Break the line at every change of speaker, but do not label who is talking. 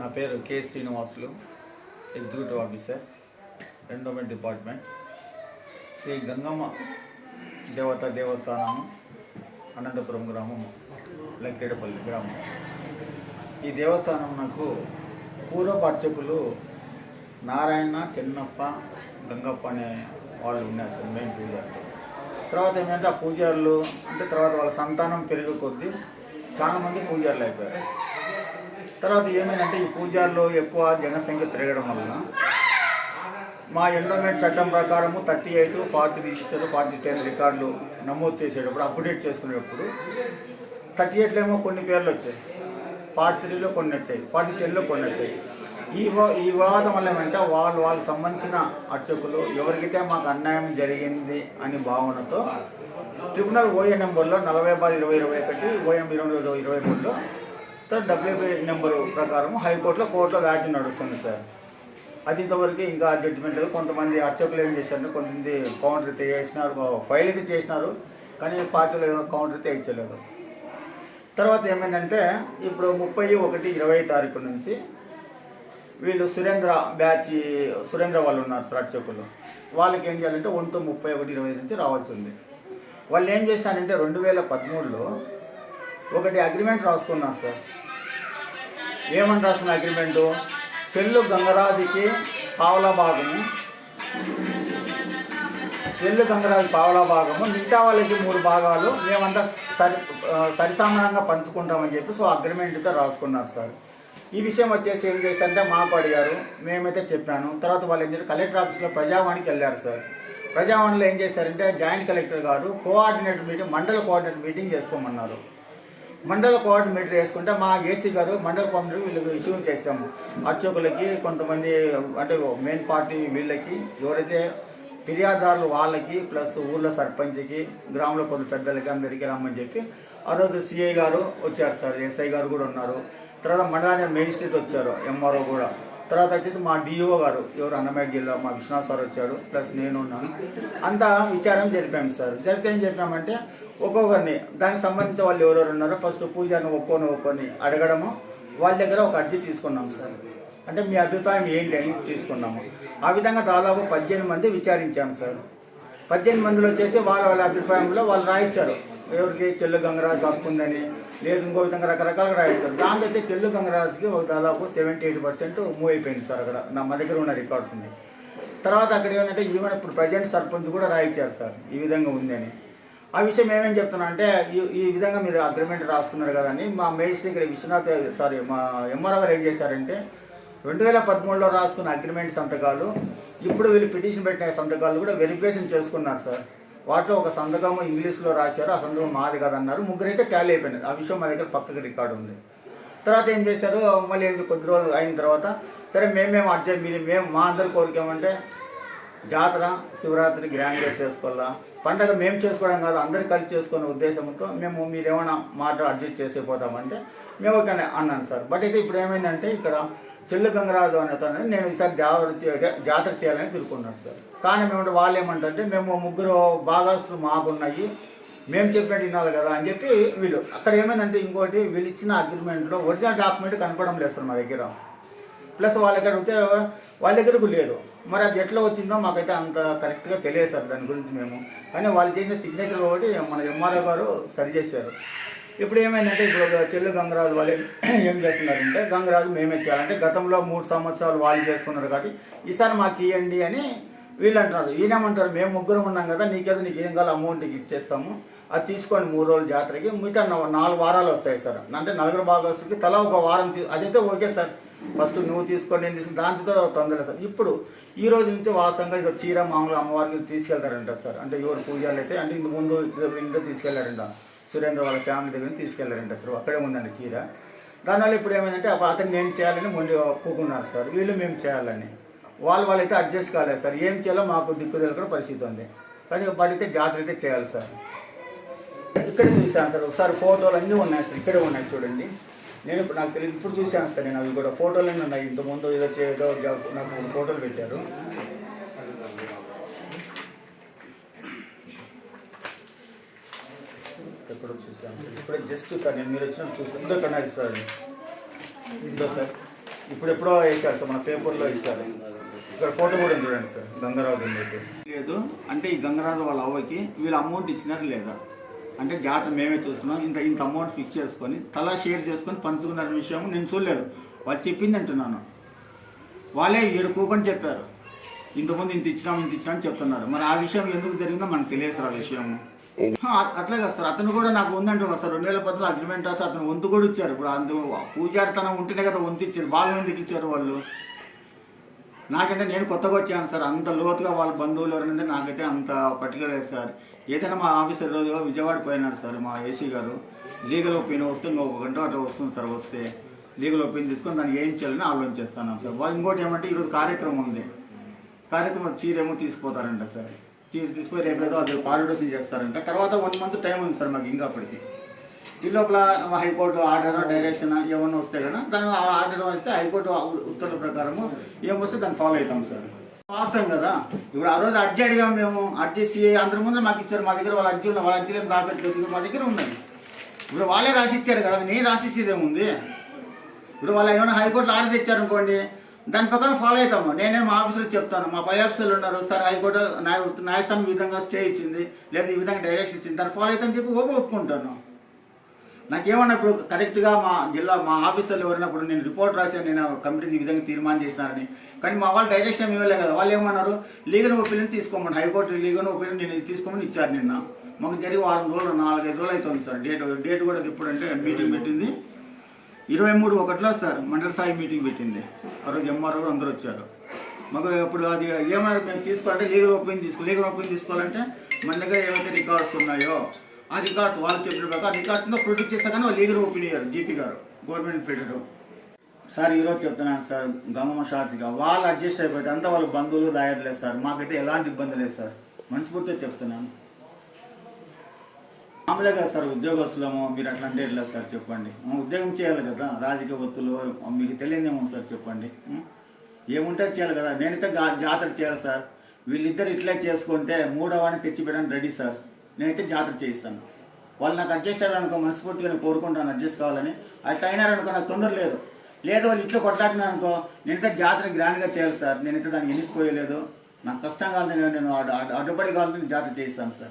నా పేరు K Srinivasulu executive officer endowment department. Shri Gangamma దేవత దేవస్థానము అనంతపురం గ్రామం లక్కేడపల్లి గ్రామం. ఈ దేవస్థానం నాకు పూర్వపు అర్చకులు నారాయణ చిన్నప్ప గంగప్ప అనే వాళ్ళు ఉన్నారు సార్ మెయిన్ పూజారులు. తర్వాత ఏమంటే ఆ పూజారులు అంటే తర్వాత వాళ్ళ సంతానం పెరిగే కొద్దీ చాలామంది పూజారులు అయిపోయారు. తర్వాత ఏమైందంటే ఈ పూజార్లో ఎక్కువ జనసంఖ్య పెరగడం వలన మా ఎండోమెంట్ చట్టం ప్రకారము thirty eight forty register forty ten రికార్డులు నమోదు చేసేటప్పుడు అప్డేట్ చేసుకునేటప్పుడు థర్టీ ఎయిట్లో ఏమో కొన్ని పేర్లు వచ్చాయి. ఫార్టీ త్రీలో కొన్ని వచ్చాయి. ఫార్టీ టెన్లో కొన్ని వచ్చాయి. ఈ ఈ వివాదం వల్ల ఏమంటే వాళ్ళు వాళ్ళకి సంబంధించిన అర్చకులు ఎవరికైతే మాకు అన్యాయం జరిగింది అని భావనతో ట్రిబ్యునల్ ఓఏ నెంబర్లో నలభై బాధ ఇరవై ఇరవై ఒకటి ఓఎం ఇరవై ఇరవై ఇరవై మూడులో సార్ డబ్ల్యూబీ నెంబరు ప్రకారం హైకోర్టులో కోర్టులో వ్యాజ్యం నడుస్తుంది సార్. అది ఇంతవరకు ఇంకా జడ్జిమెంట్ లేదు కొంతమంది అర్చకులు ఏం చేశారు కొంతమంది కౌంటర్ అయితే చేసినారు ఫైల్ అయితే చేసినారు కానీ పార్టీలో ఏమైనా కౌంటర్ అయితే ఇచ్చలేదు. తర్వాత ఏమైందంటే ఇప్పుడు ముప్పై ఒకటి ఇరవై తారీఖు నుంచి వీళ్ళు సురేంద్ర బ్యాచ్ సురేంద్ర వాళ్ళు ఉన్నారు సార్ అర్చకులు. వాళ్ళకి ఏం చేయాలంటే వంతు ముప్పై ఒకటి ఇరవై నుంచి రావాల్సి ఉంది. వాళ్ళు ఏం చేశారంటే రెండు వేల పదమూడులో ఒకటి అగ్రిమెంట్ రాసుకున్నారు సార్. ఏమని రాసిన అగ్రిమెంటు? చెల్లు గంగరాజుకి పావలా భాగము. చెల్లు గంగరాజు పావలా భాగము. మిగతా వాళ్ళకి మూడు భాగాలు. మేమంతా సరి సరిసమానంగా పంచుకుంటామని చెప్పి సో అగ్రిమెంట్తో రాసుకున్నారు సార్. ఈ విషయం వచ్చేసి ఏం చేశారంటే మాకు అడిగారు. మేమైతే చెప్పాను. తర్వాత వాళ్ళు ఏం చేశారు కలెక్టర్ ఆఫీస్లో ప్రజావాణికి వెళ్ళారు సార్. ప్రజావాణిలో ఏం చేశారంటే జాయింట్ కలెక్టర్ గారు కోఆర్డినేటర్ మీటింగ్ మండల కోఆర్డినేటర్ మీటింగ్ చేసుకోమన్నారు. మండల కోఆర్డినేటర్ వేసుకుంటే మా ఏసీ గారు మండల కోఆర్డినేటర్ వీళ్ళకి ఇష్యూ చేసాము అర్చకులకి కొంతమంది అంటే మెయిన్ పార్టీ వీళ్ళకి ఎవరైతే ఫిర్యాదుదారులు వాళ్ళకి ప్లస్ ఊళ్ళో సర్పంచ్కి గ్రామంలో కొంత పెద్దలకి అందరికీ రమ్మని చెప్పి ఆ రోజు సిఐ గారు వచ్చారు సార్ ఎస్ఐ గారు కూడా ఉన్నారు. తర్వాత మండలానికి మేజిస్ట్రేట్ వచ్చారు ఎంఆర్ఓ కూడా. తర్వాత వచ్చేసి మా డిఓ గారు ఎవరు అన్నమయ్య జిల్లా మా విశ్వనాథ్ సార్ వచ్చాడు ప్లస్ నేను ఉన్నాను. అంతా విచారం జరిపాము సార్. జరిపితే ఏం చెప్పామంటే ఒక్కొక్కరిని దానికి సంబంధించిన వాళ్ళు ఎవరెవరు ఉన్నారో ఫస్ట్ పూజారిని ఒక్కొని ఒక్కొని అడగడము వాళ్ళ దగ్గర ఒక అర్జీ తీసుకున్నాం సార్. అంటే మీ అభిప్రాయం ఏంటి అని తీసుకున్నాము. ఆ విధంగా దాదాపు పద్దెనిమిది మంది విచారించాము సార్. పద్దెనిమిది మందిలో వచ్చేసి వాళ్ళ వాళ్ళ అభిప్రాయంలో వాళ్ళు రాయించారు ఎవరికి చెల్లు గంగరాజు హక్కుందని లేదు ఇంకో విధంగా రకరకాలుగా రాయించారు. దాంతో అయితే చెల్లు గంగరాజుకి ఒక దాదాపు సెవెంటీ ఎయిట్ పర్సెంట్ మూవ్ అయిపోయింది సార్ అక్కడ. నా మా దగ్గర ఉన్న రికార్డ్స్ ఉన్నాయి. తర్వాత అక్కడ ఏంటంటే ఈవెన్ ఇప్పుడు ప్రజెంట్ సర్పంచ్ కూడా రాయించారు సార్ ఈ విధంగా ఉందని. ఆ విషయం ఏమేం చెప్తున్నా అంటే ఈ విధంగా మీరు అగ్రిమెంట్ రాసుకున్నారు కదా అని మా మేజిస్ట్రీ ఇక్కడ విశ్వనాథ్ సారీ మా ఎంఆర్ఓ గారు ఏం చేశారంటే రెండు వేల పదమూడులో రాసుకున్న అగ్రిమెంట్ సంతకాలు ఇప్పుడు వీళ్ళు పిటిషన్ పెట్టిన సంతకాలు కూడా వెరిఫికేషన్ చేసుకున్నారు సార్. వాటిలో ఒక సంతకం ఇంగ్లీష్లో రాశారు ఆ సంతకం మాది కాదన్నారు. ముగ్గురు అయితే టాలీ అయిపోయినారు. ఆ విషయం మా దగ్గర పక్కకి రికార్డు ఉంది. తర్వాత ఏం చేశారు? మళ్ళీ కొద్ది రోజులు అయిన తర్వాత సరే మేమేం అడ్జస్ట్ మీరు మేము మా అందరి కోరిక ఏమంటే జాతర శివరాత్రి గ్రాండ్గా చేసుకోవాలా? పండగ మేము చేసుకోవడం కాదు అందరు కలిసి చేసుకునే ఉద్దేశంతో మేము మీరు ఏమైనా మాట అడ్జస్ట్ చేసిపోతామంటే మేము ఓకే అన్నాను సార్. బట్ అయితే ఇప్పుడు ఏమైందంటే ఇక్కడ చెల్లు గంగరాజు అనే అతను నేను ఈసారి జాతర జాతర చేయాలని తిరుగుకున్నాను సార్. కానీ మేము వాళ్ళు ఏమంటారంటే మేము ముగ్గురు భాగస్తులు మాకున్నాయి మేము చెప్పినట్టు వినాలి కదా అని చెప్పి వీళ్ళు. అక్కడ ఏమైందంటే ఇంకోటి వీళ్ళు ఇచ్చిన అగ్రిమెంట్లో ఒరిజినల్ డాక్యుమెంట్ కనపడం లేదు సార్ మా దగ్గర. ప్లస్ వాళ్ళ దగ్గర అడిగితే వాళ్ళ దగ్గరకు లేదు మరి అది ఎట్లా వచ్చిందో మాకైతే అంత కరెక్ట్గా తెలియదు సార్ దాని గురించి మేము. కానీ వాళ్ళు చేసిన సిగ్నేచర్ ఒకటి మన ఎంఆర్ఓ గారు సరి చేశారు. ఇప్పుడు ఏమైందంటే ఇప్పుడు చెల్లు గంగరాజు వాళ్ళు ఏం చేస్తున్నారంటే గంగరాజు మేమే చేయాలంటే గతంలో మూడు సంవత్సరాలు వాళ్ళు చేసుకున్నారు కాబట్టి ఈసారి మాకు ఇవ్వండి అని వీళ్ళు అంటున్నారు. ఈయనేమంటారు మేము ముగ్గురం ఉన్నాం కదా నీకేదో నీకు ఏం కావాలి అమౌంట్ ఇచ్చేస్తాము. అది తీసుకొని మూడు రోజుల జాతరకి మిగతా నాలుగు వారాలు వస్తాయి సార్. అంటే నలుగురు భాగస్తుకి తలా ఒక వారం తీ- అదైతే ఓకే సార్. ఫస్ట్ నువ్వు తీసుకొని నేను తీసుకుని దాంతో తొందర సార్. ఇప్పుడు ఈ రోజు నుంచి వాస్తవంగా ఇది చీర మామూలు అమ్మవారికి తీసుకెళ్తారంట సార్. అంటే ఎవరు పూజలు అయితే అంటే ఇంత ముందు ఇంట్లో తీసుకెళ్ళారంట. సురేంద్ర వాళ్ళ ఫ్యామిలీ దగ్గర తీసుకెళ్ళారంట సార్. అక్కడే ఉందండి చీర. దానివల్ల ఇప్పుడు ఏమైందంటే అప్పుడు అతను నేను చేయాలని ముందు ఒప్పుకున్నారు సార్. వీళ్ళు మేము చేయాలని. వాళ్ళు వాళ్ళైతే అడ్జస్ట్ కాలేదు సార్. ఏం చేయాలో మాకు దిక్కు తెలియకుండా పరిస్థితి ఉంది. కానీ పడితే జాతర అయితే చేయాలి సార్. ఇక్కడ చూశాను సార్. ఒకసారి ఫోటోలు అన్నీ ఉన్నాయి సార్. ఇక్కడే ఉన్నాయి చూడండి. నేను ఇప్పుడు నాకు తెలియదు ఇప్పుడు చూసాను సార్ నేను అవి కూడా. ఫోటోలు ఉన్నాయి. ఇంతకుముందు ఏదో చేయదో నాకు ఫోటోలు పెట్టారు. ఎక్కడో చూశాను సార్. ఇప్పుడే జస్ట్ సార్ నేను మీరు వచ్చినప్పుడు చూసాను ఇందో కన్నా సార్ ఇందో సార్. ఇప్పుడు ఎప్పుడో వేసారు సార్ మన పేపర్లో ఇస్తారు ఇక్కడ ఫోటో కూడా చూడండి సార్. గంగరాజు లేదు. అంటే ఈ గంగరాజు వాళ్ళ అవ్వకి వీళ్ళు అమౌంట్ ఇచ్చినారు లేదా? అంటే జాతర మేమే చూసుకున్నాం. ఇంత ఇంత అమౌంట్ ఫిక్స్ చేసుకొని తలా షేర్ చేసుకొని పంచుకున్న విషయం నేను చూడలేదు. వాళ్ళు చెప్పింది అంటున్నాను. వాళ్ళే ఈడు కూకొని చెప్పారు. ఇంతకుముందు ఇంత ఇచ్చినాం ఇంత ఇచ్చినాం అని చెప్తున్నారు. మరి ఆ విషయం ఎందుకు జరిగిందో మనకు తెలియదు సార్ ఆ విషయం అట్లే కదా సార్. అతను కూడా నాకు ఉందంటున్నారు సార్. రెండు వేల పద్నాలుగు అగ్రిమెంట్ రాసి అతను వంతు కూడా ఇచ్చారు. ఇప్పుడు అందు పూజారితనం ఉంటేనే కదా వంతు ఇచ్చారు. బాగా ఎందుకు ఇచ్చారు వాళ్ళు? నాకంటే నేను కొత్తగా వచ్చాను సార్. అంత లోతుగా వాళ్ళ బంధువులు ఎవరైనా నాకైతే అంత పర్టికులర్ సార్. ఏదైనా మా ఆఫీసర్ రోజు విజయవాడ పోయినారు సార్ మా ఏసీ గారు. లీగల్ ఒపీనియన్ వస్తే ఇంకొక గంట అట్లా వస్తుంది సార్ వస్తే లీగల్ ఒపీనియన్ తీసుకొని దాన్ని ఏం చేయాలని ఆలోచిస్తున్నాం సార్. వాళ్ళు ఇంకోటి ఏమంటే ఈరోజు కార్యక్రమం ఉంది. కార్యక్రమం చీరేమో తీసుకుపోతారంట సార్. చీర తీసుకుపోయి రేపు ఏదో అది పాలిడోషన్ చేస్తారంట. తర్వాత వన్ మంత్ టైం ఉంది సార్ మాకు ఇంకా అప్పటికి. ఈ లోపల హైకోర్టు ఆర్డర్ డైరెక్షన్ ఏమన్నా వస్తే కదా దాని ఆర్డర్ వస్తే హైకోర్టు ఉత్తర్వుల ప్రకారము ఏమొస్తే దాన్ని ఫాలో అవుతాం సార్. వాస్తవం కదా. ఇప్పుడు ఆ రోజు అర్జీ అడిగాం మేము అర్జీ సిఐ అందరి ముందు మాకు ఇచ్చారు. మా దగ్గర వాళ్ళ అర్జీ ఉన్న వాళ్ళ అర్జీలు ఏం దాపెట్టలేదు మా దగ్గర ఉన్నాయి. ఇప్పుడు వాళ్ళే రాసి ఇచ్చారు కదా. నేను రాసి ఇచ్చేది ఏముంది ఇప్పుడు వాళ్ళు ఏమైనా హైకోర్టులో ఆర్డర్ ఇచ్చారు అనుకోండి దాని ప్రకారం ఫాలో అవుతాము. నేనే మా ఆఫీసులో చెప్తాను. మా పై ఆఫీసర్లు ఉన్నారు. సార్ హైకోర్టు న్యాయ న్యాయస్థానం ఈ విధంగా స్టే ఇచ్చింది. లేదా ఈ విధంగా డైరెక్షన్ ఇచ్చింది. దాన్ని ఫాలో అవుతామని చెప్పి ఒప్పుకుంటాను. నాకేమన్నా ఇప్పుడు కరెక్ట్గా మా జిల్లా మా ఆఫీసర్లు ఎవరినప్పుడు నేను రిపోర్ట్ రాశాను నేను కమిటీని ఈ విధంగా తీర్మానం చేసినారని కానీ మా వాళ్ళు డైరెక్షన్ ఇవ్వలే కదా వాళ్ళు ఏమన్నారు? లీగల్ ఒపీనియన్ తీసుకోమని హైకోర్టు లీగల్ ఒపీనియన్ నేను తీసుకోమని ఇచ్చారు నిన్న. మాకు జరిగి వారం రోజులు నాలుగైదు రోజులు అవుతుంది సార్. డేట్ డేట్ కూడా ఎప్పుడంటే మీటింగ్ పెట్టింది. ఇరవై మూడు ఒకటిలో సార్ మండల స్థాయి మీటింగ్ పెట్టింది. ఆ రోజు ఎంఆర్ఓ కూడా అందరూ వచ్చారు. మాకు ఇప్పుడు అది ఏమైనా మేము తీసుకోవాలంటే లీగల్ ఒపీనియన్ తీసుకో లీగల్ ఒపీనియన్ తీసుకోవాలంటే మన దగ్గర ఏవైతే రికార్డ్స్ ఉన్నాయో ఆ రికార్డ్స్ వాళ్ళు చెప్పిన ప్రకారం రికార్డ్స్ ప్రొడ్యూస్ చేస్తా కానీ లీగల్ ఒపీనియన్ జీపీ గారు గవర్నమెంట్ పెట్టడం సార్ ఈరోజు చెప్తున్నాను సార్ గమమ షార్ట్స్గా వాళ్ళు అడ్జస్ట్ అయిపోతే అంతా వాళ్ళు బంధువులు దాయట్లేదు సార్. మాకైతే ఎలాంటి ఇబ్బంది లేదు సార్. మనస్ఫూర్తిగా చెప్తున్నాను. మామూలే కదా సార్ ఉద్యోగస్తులము మీరు అట్లా అంటే ఎట్లా సార్ చెప్పండి. ఉద్యోగం చేయాలి కదా రాజకీయ ఒత్తులు మీకు తెలియదేమో సార్ చెప్పండి. ఏముంటే చేయాలి కదా. నేనైతే జాతర చేయాలి సార్. వీళ్ళిద్దరు ఇట్లా చేసుకుంటే మూడవని తెచ్చిపెట్టడానికి రెడీ సార్. నేనైతే జాతర చేయిస్తాను. వాళ్ళు నాకు అడ్జస్ట్ అయ్యారనుకో మనస్ఫూర్తిగా నేను కోరుకుంటాను అడ్జస్ట్ కావాలని. అట్లా అయినారనుకో నాకు తొందర లేదు. లేదు వాళ్ళు ఇంట్లో కొట్లాడినా అనుకో నేనైతే జాతర గ్రాండ్గా చేయాలి సార్. నేనైతే దాన్ని ఎన్నికపోయలేదు. నాకు కష్టం కావాలి నేను నేను అడ్డుపడి కావాలని నేను జాతర చేయిస్తాను సార్.